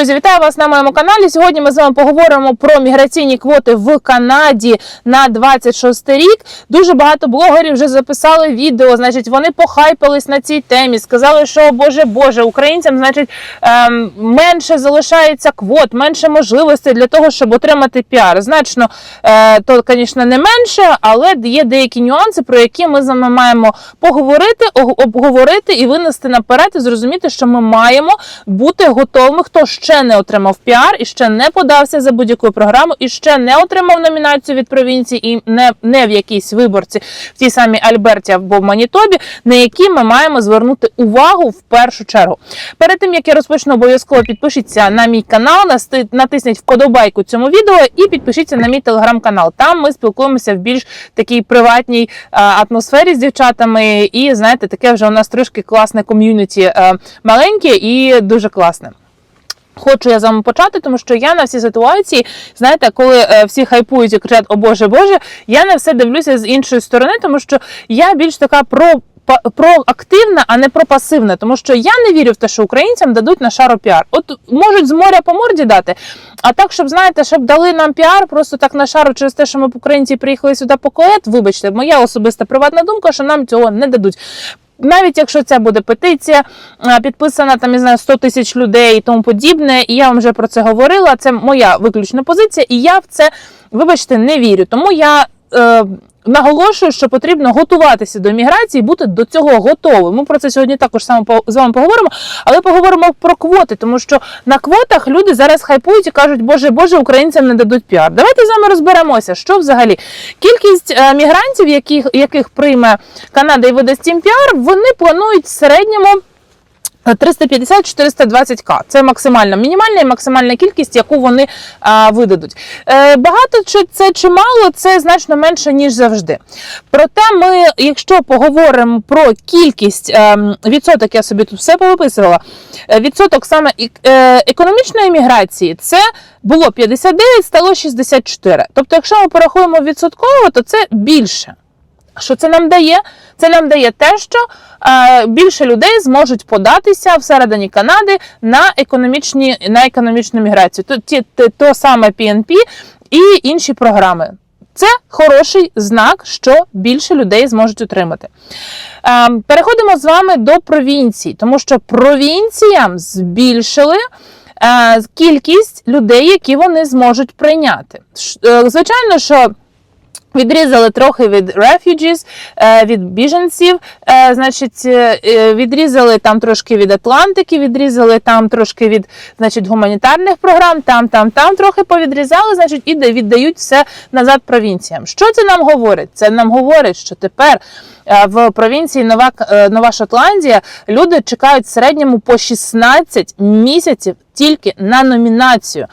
Друзі, вітаю вас на моєму каналі. Сьогодні ми з вами поговоримо про міграційні квоти в Канаді на 26 рік. Дуже багато блогерів вже записали відео. Значить, вони похайпались на цій темі. Сказали, що боже Боже, українцям, значить, ем, менше залишається квот, менше можливостей для того, щоб отримати піар. Значно е, то, звісно, не менше, але є деякі нюанси, про які ми з вами маємо поговорити, обговорити і винести наперед, і зрозуміти, що ми маємо бути готовими, хто ще не отримав піар і ще не подався за будь-яку програму, і ще не отримав номінацію від провінції, і не, не в якійсь виборці в тій самій Альберті або в Манітобі, на які ми маємо звернути увагу в першу чергу. Перед тим як я розпочну, обов'язково підпишіться на мій канал, натисніть вподобайку цьому відео і підпишіться на мій телеграм-канал. Там ми спілкуємося в більш такій приватній атмосфері з дівчатами. І знаєте, таке вже у нас трошки класне ком'юніті е, маленьке і дуже класне. Хочу я з вами почати, тому що я на всі ситуації, знаєте, коли е, всі хайпують і кричать О Боже Боже, я на все дивлюся з іншої сторони, тому що я більш така про. Проактивна, а не пропасивна, тому що я не вірю в те, що українцям дадуть на шару піар. От можуть з моря по морді дати, а так, щоб знаєте, щоб дали нам піар, просто так на шару через те, що ми українці приїхали сюди по коет. Вибачте, моя особиста приватна думка, що нам цього не дадуть. Навіть якщо це буде петиція, підписана там, я знаю, 100 тисяч людей і тому подібне, і я вам вже про це говорила. Це моя виключна позиція, і я в це, вибачте, не вірю. Тому я. Наголошую, що потрібно готуватися до міграції, бути до цього готовим. Ми про це сьогодні також саме з вами поговоримо, але поговоримо про квоти, тому що на квотах люди зараз хайпують і кажуть, боже, боже, українцям не дадуть піар. Давайте з вами розберемося, що взагалі кількість е, мігрантів, яких, яких прийме Канада і видасть їм піар, вони планують в середньому. 350-420к. Це максимальна мінімальна і максимальна кількість, яку вони а, видадуть. Е, багато чи це чи мало, це значно менше ніж завжди. Проте, ми, якщо поговоримо про кількість е, відсоток, я собі тут все повиписувала. е, Відсоток саме е, економічної міграції, це було 59, стало 64. Тобто, якщо ми порахуємо відсотково, то це більше. Що це нам дає? Це нам дає те, що е, більше людей зможуть податися всередині Канади на економічні на економічну міграцію. То, ті, то саме PNP і інші програми. Це хороший знак, що більше людей зможуть отримати. Е, переходимо з вами до провінцій, тому що провінціям збільшили. е, Кількість людей, які вони зможуть прийняти. Е, Звичайно, що Відрізали трохи від refugees, е, від біженців, е, значить, е, відрізали там трошки від Атлантики, відрізали там трошки від значить, гуманітарних програм, там, там, там трохи повідрізали, значить, і віддають все назад провінціям. Що це нам говорить? Це нам говорить, що тепер в провінції Нова, Нова Шотландія люди чекають в середньому по 16 місяців тільки на номінацію.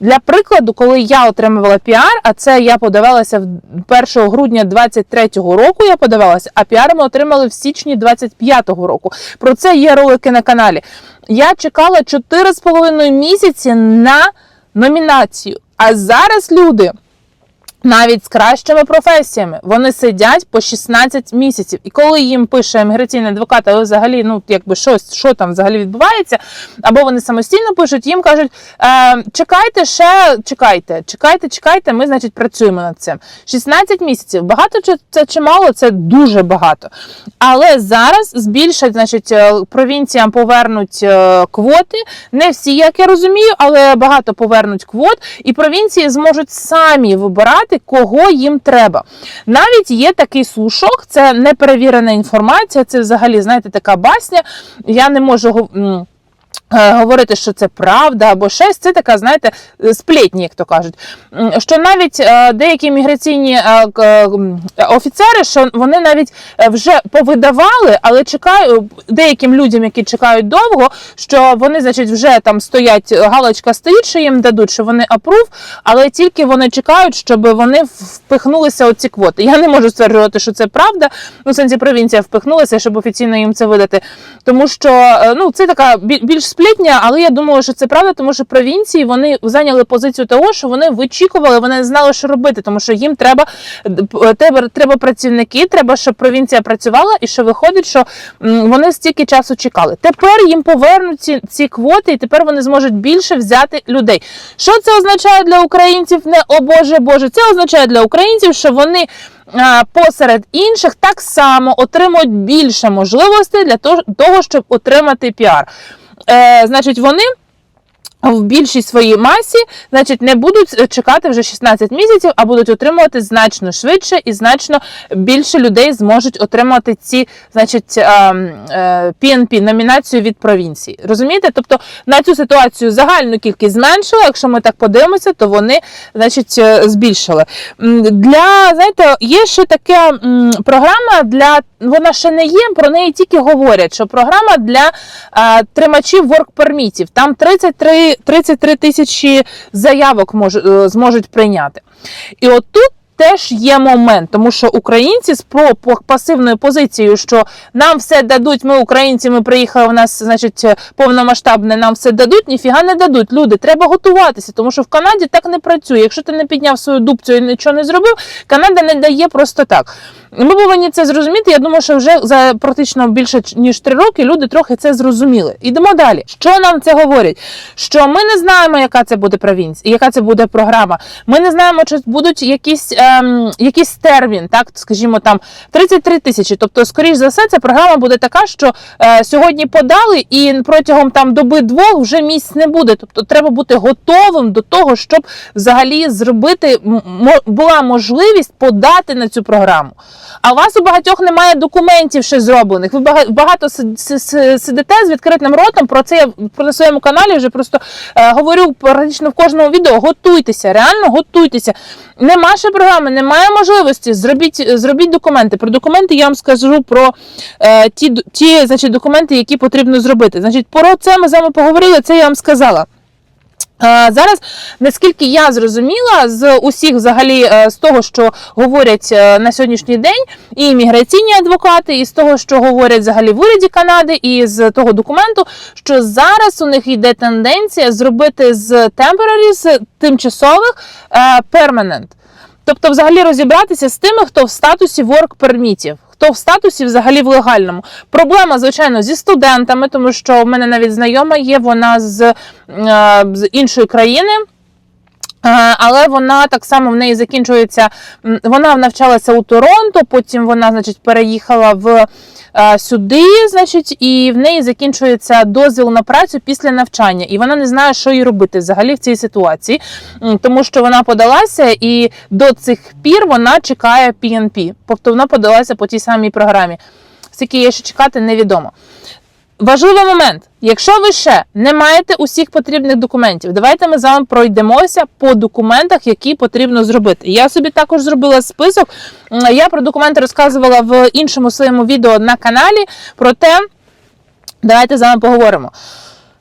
Для прикладу, коли я отримувала піар, а це я подавалася в 1 грудня 23-го року. Я подавалася, а піар ми отримали в січні 25-го року. Про це є ролики на каналі. Я чекала 4,5 місяці на номінацію. А зараз люди. Навіть з кращими професіями вони сидять по 16 місяців, і коли їм пише імміграційний адвокат, але взагалі, ну якби щось, що там взагалі відбувається, або вони самостійно пишуть, їм кажуть: е, чекайте ще, чекайте, чекайте, чекайте. Ми, значить, працюємо над цим. 16 місяців. Багато чи це чи мало? Це дуже багато. Але зараз збільшать, значить, е, провінціям повернуть е, квоти. Не всі, як я розумію, але багато повернуть квот, і провінції зможуть самі вибирати, кого їм треба. Навіть є такий слушок, це неперевірена інформація, це взагалі, знаєте, така басня. Я не можу. Е, Говорити, що це правда або щось, це така, знаєте, е, сплетні, як то кажуть. Що навіть е, деякі міграційні офіцери, що вони навіть вже повидавали, але чекаю деяким людям, які чекають довго, що вони, значить, вже там стоять, галочка стоїть, що їм дадуть, що вони апрув, але тільки вони чекають, щоб вони впихнулися у ці квоти. Я не можу стверджувати, що це правда. Ну, в сенсі провінція впихнулася, щоб офіційно їм це видати. Тому що ну, це така більш сплетня сплітня, але я думаю, що це правда, тому що провінції вони зайняли позицію того, що вони вичікували, вони не знали, що робити, тому що їм треба е, треба, треба працівники, треба, щоб провінція працювала, і що виходить, що вони стільки часу чекали. Тепер їм повернуть ці, ці квоти, і тепер вони зможуть більше взяти людей. Що це означає для українців? Не о Боже Боже, це означає для українців, що вони. Посеред інших так само отримують більше можливостей для того щоб отримати піар. Е, значить, вони в більшій своїй масі, значить, не будуть чекати вже 16 місяців, а будуть отримувати значно швидше і значно більше людей зможуть отримати ці, значить, е, е, PNP, номінацію від провінції. Розумієте? Тобто на цю ситуацію загальну кількість зменшила. Якщо ми так подивимося, то вони, значить, е, збільшили. Для знаєте, є ще така програма для вона ще не є, про неї тільки говорять, що програма для тримачів work-пермітів. Там 33, 33 тисячі заявок е, зможуть прийняти. І от тут теж є момент, тому що українці з пасивною позицією, що нам все дадуть, ми українці, ми приїхали, у нас значить повномасштабне, нам все дадуть, ніфіга не дадуть. Люди, треба готуватися, тому що в Канаді так не працює. Якщо ти не підняв свою дубцю і нічого не зробив, Канада не дає просто так. Ми повинні це зрозуміти. Я думаю, що вже за практично більше ніж три роки люди трохи це зрозуміли. Ідемо далі. Що нам це говорить? Що ми не знаємо, яка це буде провінція, яка це буде програма. Ми не знаємо, чи будуть якісь, ем, якийсь термін, так скажімо, там 33 тисячі. Тобто, скоріш за все, ця програма буде така, що е, сьогодні подали, і протягом там доби двох вже місць не буде. Тобто, треба бути готовим до того, щоб взагалі зробити була можливість подати на цю програму. А у вас у багатьох немає документів ще зроблених. Ви багато си- си- си- сидите з відкритим ротом. Про це я на своєму каналі вже просто е, говорю практично в кожному відео. Готуйтеся, реально готуйтеся. Нема ще програми, немає можливості. Зробіть, зробіть документи. Про документи я вам скажу про е, ті, ті значить, документи, які потрібно зробити. Значить, про це ми з вами поговорили. Це я вам сказала. Е, Зараз, наскільки я зрозуміла, з усіх взагалі е, з того, що говорять е, на сьогоднішній день, і імміграційні адвокати, і з того, що говорять взагалі в уряді Канади, і з того документу, що зараз у них йде тенденція зробити з temporary, з тимчасових е, permanent. Тобто, взагалі розібратися з тими, хто в статусі permitів, хто в статусі взагалі в легальному. Проблема, звичайно, зі студентами, тому що в мене навіть знайома є, вона з, е, з іншої країни. Е, Але вона так само в неї закінчується. Вона навчалася у Торонто, потім вона, значить, переїхала в е, сюди, значить, і в неї закінчується дозвіл на працю після навчання, і вона не знає, що їй робити взагалі в цій ситуації, тому що вона подалася, і до цих пір вона чекає PNP. Тобто вона подалася по тій самій програмі. Скільки є ще чекати, невідомо. Важливий момент. Якщо ви ще не маєте усіх потрібних документів, давайте ми з вами пройдемося по документах, які потрібно зробити. Я собі також зробила список. Я про документи розказувала в іншому своєму відео на каналі. Проте давайте з вами поговоримо.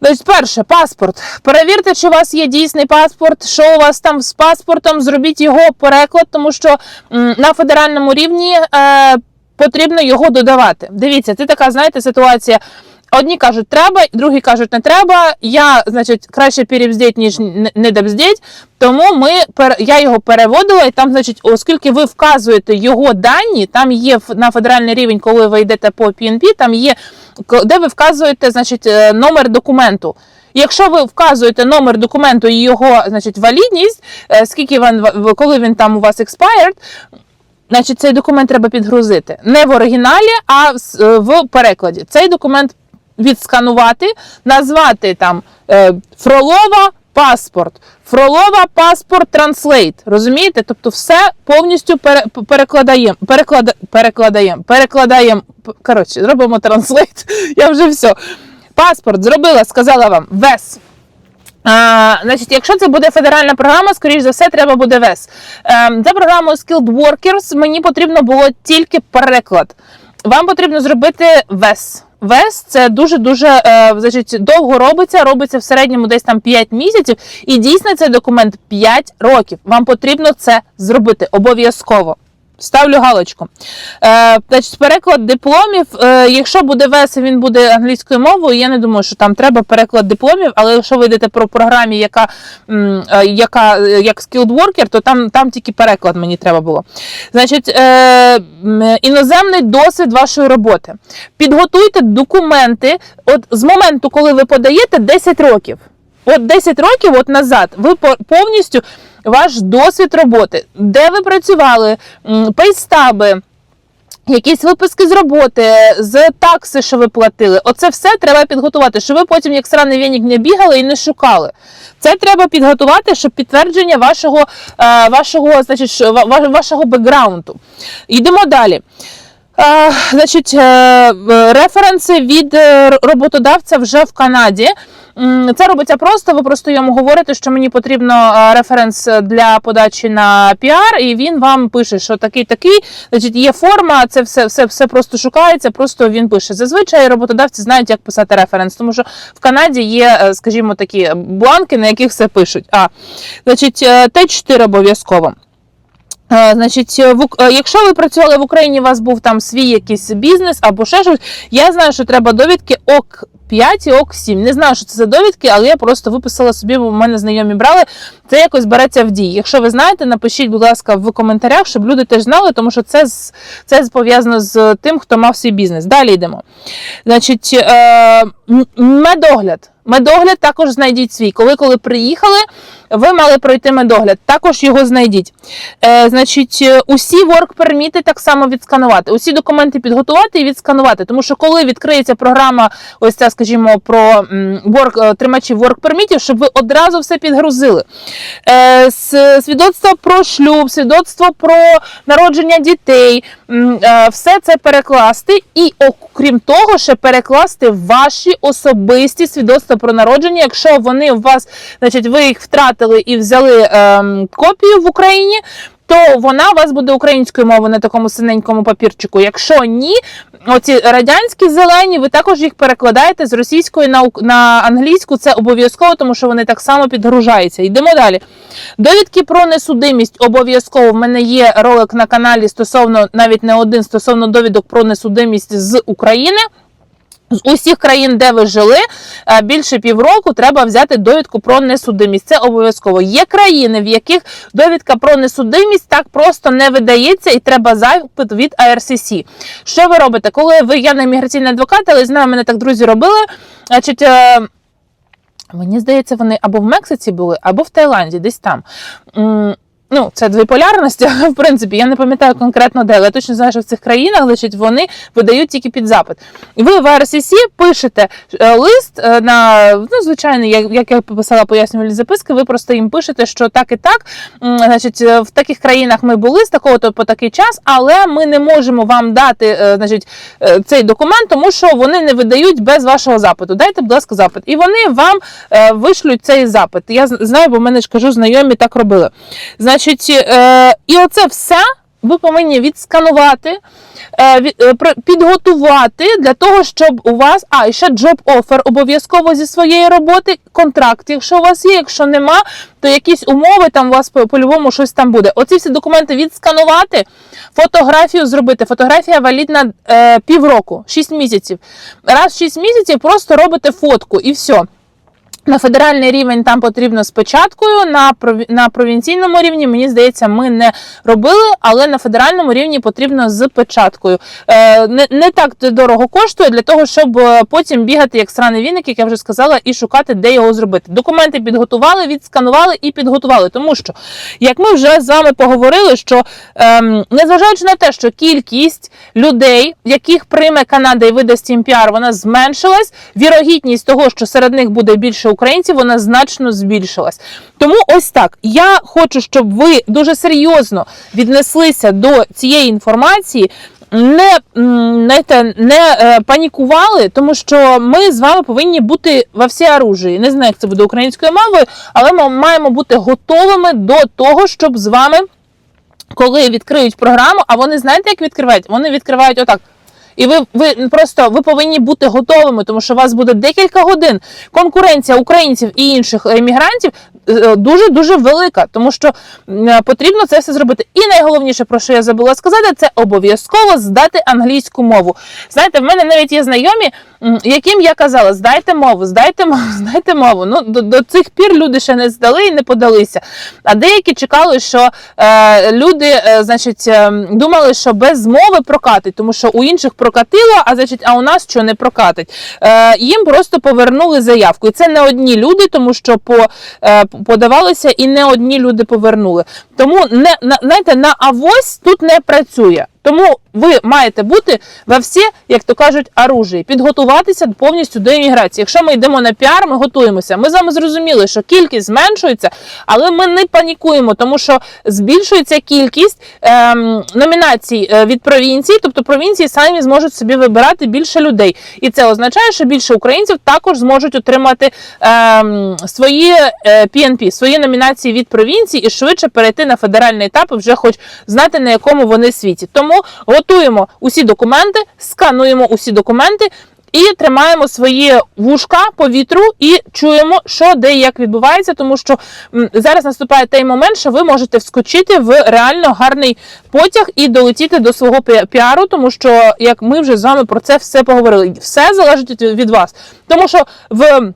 Значить, перше, паспорт. Перевірте, чи у вас є дійсний паспорт, що у вас там з паспортом, зробіть його переклад, тому що на федеральному рівні е, потрібно його додавати. Дивіться, це така, знаєте, ситуація. Одні кажуть, треба, другі кажуть, не треба. Я, значить, краще перебздіть, ніж не- добздіть. Тому ми я його переводила, і там, значить, оскільки ви вказуєте його дані, там є на федеральний рівень, коли ви йдете по PNP, там є де ви вказуєте, значить, е, номер документу. Якщо ви вказуєте номер документу і його, значить, валідність, е, скільки він, коли він там у вас expired, значить, цей документ треба підгрузити. Не в оригіналі, а в е, в перекладі. Цей документ відсканувати, назвати там е, Фролова паспорт. Фролова паспорт транслейт. Розумієте? Тобто все повністю пере, перекладаємо. Переклада, перекладаємо. Перекладаємо. Коротше, робимо транслейт. Я вже все. Паспорт зробила, сказала вам ВЕС. А, значить, якщо це буде федеральна програма, скоріш за все, треба буде ВЕС. Ем, за програмою Skilled Workers мені потрібно було тільки переклад. Вам потрібно зробити ВЕС. ВЕС це дуже дуже е, значить, довго робиться, робиться в середньому десь там 5 місяців, і дійсно цей документ 5 років. Вам потрібно це зробити обов'язково. Ставлю галочку. Е, значить, переклад дипломів. Е, якщо буде вес, він буде англійською мовою. Я не думаю, що там треба переклад дипломів, але якщо ви йдете про програмі, яка, е, яка е, як skilled worker, то там, там тільки переклад мені треба було. Значить, е, іноземний досвід вашої роботи. Підготуйте документи. От з моменту, коли ви подаєте 10 років. От 10 років от назад ви повністю ваш досвід роботи, де ви працювали, пейстаби. Якісь виписки з роботи, з такси, що ви платили. Оце все треба підготувати, щоб ви потім, як сраний вінік, не бігали і не шукали. Це треба підготувати, щоб підтвердження вашого, е, вашого, значить, вашого бекграунду. Йдемо далі. Значить, е, референси від е, роботодавця вже в Канаді. Це робиться просто. Ви просто йому говорите, що мені потрібно референс для подачі на піар, і він вам пише, що такий такий. Значить, є форма, це все, все, все просто шукається. Просто він пише. Зазвичай роботодавці знають, як писати референс, тому що в Канаді є, е, скажімо, такі бланки, на яких все пишуть. А значить, е, Т4 обов'язково. Е, Значить, якщо ви працювали в Україні, у вас був там свій якийсь бізнес або ще щось, я знаю, що треба довідки ок 5 і ок 7. Не знаю, що це за довідки, але я просто виписала собі, бо в мене знайомі брали. Це якось береться в дії. Якщо ви знаєте, напишіть, будь ласка, в коментарях, щоб люди теж знали, тому що це, це пов'язано з тим, хто мав свій бізнес. Далі йдемо. Значить, е, медогляд. Медогляд також знайдіть свій. Коли коли приїхали, ви мали пройти медогляд. Також його знайдіть. Е, значить, е, усі work-перміти так само відсканувати, усі документи підготувати і відсканувати. Тому що коли відкриється програма, ось ця, скажімо, про work, е, тримачів work-пермітів, щоб ви одразу все підгрузили. Е, свідоцтво про шлюб, свідоцтво про народження дітей, е, все це перекласти, і окрім того, ще перекласти ваші особисті свідоцтва про народження, якщо вони у вас, значить, ви їх втратили і взяли ем, копію в Україні. То вона у вас буде українською мовою на такому синенькому папірчику. Якщо ні, оці радянські зелені, ви також їх перекладаєте з російської на, на англійську. Це обов'язково, тому що вони так само підгружаються. Йдемо далі. Довідки про несудимість обов'язково. В мене є ролик на каналі стосовно навіть не один стосовно довідок про несудимість з України. З усіх країн, де ви жили, е, більше півроку треба взяти довідку про несудимість. Це обов'язково. Є країни, в яких довідка про несудимість так просто не видається, і треба запит від IRCC. Що ви робите? Коли ви я не імміграційний адвокат, але знаю, мене так друзі робили. Значить, е, мені здається, вони або в Мексиці були, або в Таїланді, десь там. Ну, це двополярності, в принципі, я не пам'ятаю конкретно де, але я точно знаю, що в цих країнах значить, вони видають тільки під запит. Ви в RSCC пишете е, лист е, на ну, звичайно, як, я писала пояснювальні записки, ви просто їм пишете, що так і так. Значить, е, в таких країнах ми були з такого то по такий час, але ми не можемо вам дати значить, цей документ, тому що вони не видають без вашого запиту. Дайте, будь ласка, запит. І вони вам вишлють цей запит. Я знаю, бо в мене ж кажу, знайомі так робили. Значить, е, і оце все ви повинні відсканувати, е, е, підготувати для того, щоб у вас, а і ще job offer обов'язково зі своєї роботи, контракт, якщо у вас є, якщо нема, то якісь умови там у вас по- по-любому щось там буде. Оці всі документи відсканувати, фотографію зробити. Фотографія валідна півроку, 6 місяців. Раз в 6 місяців просто робите фотку і все. На федеральний рівень там потрібно спочаткою, на на провінційному рівні, мені здається, ми не робили, але на федеральному рівні потрібно з печаткою. Е, не, не так дорого коштує для того, щоб е, потім бігати як сраний віник, як я вже сказала, і шукати, де його зробити. Документи підготували, відсканували і підготували. Тому що, як ми вже з вами поговорили, що ем, незважаючи на те, що кількість людей, яких прийме Канада і видасть їм піар, вона зменшилась. Вірогідність того, що серед них буде більше українців, вона значно збільшилась. Тому ось так. Я хочу, щоб ви дуже серйозно віднеслися до цієї інформації. Не, знаєте, не е, панікували, тому що ми з вами повинні бути во всі оружії. Не знаю, як це буде українською мовою, але ми маємо бути готовими до того, щоб з вами коли відкриють програму, а вони знаєте, як відкривають? Вони відкривають отак. І ви, ви просто ви повинні бути готовими, тому що у вас буде декілька годин. Конкуренція українців і інших емігрантів дуже дуже велика, тому що е, потрібно це все зробити. І найголовніше, про що я забула сказати, це обов'язково здати англійську мову. Знаєте, в мене навіть є знайомі, яким я казала, здайте мову, здайте мову, здайте мову. Ну до, до цих пір люди ще не здали і не подалися. А деякі чекали, що е, люди, е, значить, е, думали, що без мови прокатить, тому що у інших прокатило, а значить, а у нас що не прокатить. Е, їм просто повернули заявку. І це не одні люди, тому що по, е, подавалися і не одні люди повернули. Тому не на знаєте, на авось тут не працює. Тому ви маєте бути во всі, як то кажуть, оружії, підготуватися повністю до імміграції. Якщо ми йдемо на піар, ми готуємося. Ми з вами зрозуміли, що кількість зменшується, але ми не панікуємо, тому що збільшується кількість ем, номінацій е, від провінцій, тобто провінції самі зможуть собі вибирати більше людей, і це означає, що більше українців також зможуть отримати ем, свої е, свої номінації від провінцій і швидше перейти на федеральний етап, і вже хоч знати на якому вони світі. Тому готуємо усі документи, скануємо усі документи. І тримаємо свої вушка по вітру і чуємо, що де і як відбувається, тому що зараз наступає той момент, що ви можете вскочити в реально гарний потяг і долетіти до свого пі- піару, тому що як ми вже з вами про це все поговорили, все залежить від вас, тому що в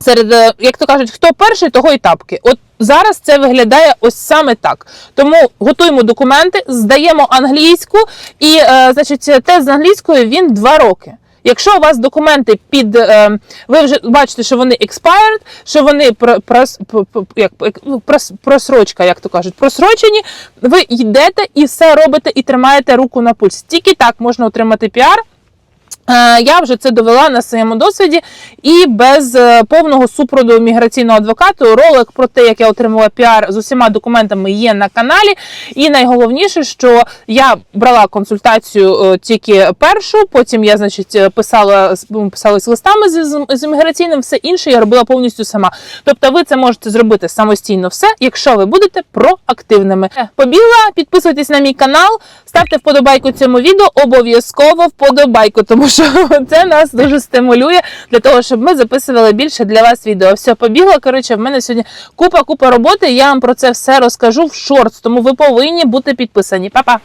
серед, е, як то кажуть, хто перший, того і тапки. От зараз це виглядає ось саме так. Тому готуємо документи, здаємо англійську, і е, значить, тест з англійською він два роки. Якщо у вас документи під е, ви вже бачите, що вони expired, що вони про, прос, п- п- як, ну, прос, просрочка, як то кажуть, просрочені, ви йдете і все робите і тримаєте руку на пульс. Тільки так можна отримати піар. Е, Я вже це довела на своєму досвіді і без е, повного супроводу міграційного адвокату. Ролик про те, як я отримала піар з усіма документами, є на каналі. І найголовніше, що я брала консультацію е, тільки першу, потім я, значить, писала ну, з листами з, з, імміграційним, все інше я робила повністю сама. Тобто, ви це можете зробити самостійно все, якщо ви будете проактивними. Побігла, підписуйтесь на мій канал, ставте вподобайку цьому відео, обов'язково вподобайку, тому що це нас дуже стимулює для того, щоб ми записували більше для вас відео. Все, побігла. Коротше, в мене сьогодні купа купа роботи. Я вам про це все розкажу в шорт, тому ви повинні бути підписані. Па-па!